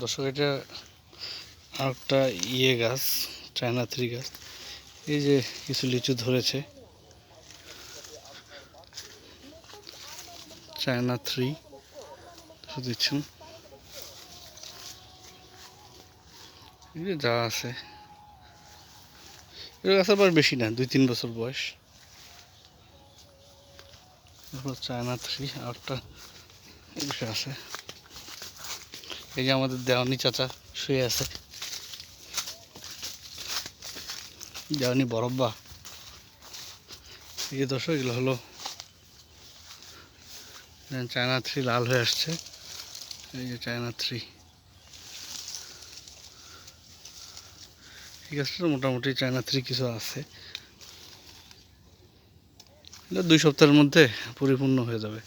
দর্শক, এটা আর একটা ইয়ে গাছ, চায়না থ্রি গাছ। এই যে কিছু লিচু ধরেছে। চায়না থ্রি দিচ্ছেন। যা আছে। এটা গাছের বয়স বেশি না, দুই তিন বছর বয়স। চায়না থ্রি আর একটা এই বিষয় আছে। এই যে আমাদের দেওয়ানি চাচা শুয়ে আছে। দেওয়ানি বরব্বা এই দর্শক, এগুলো হলো চায়না থ্রি লাল হয়ে আসছে। এই যে চায়না থ্রি। এই গাছটা মোটামুটি চায়না থ্রি কিছু আছে। এটা দুই সপ্তাহের মধ্যে পরিপূর্ণ হয়ে যাবে।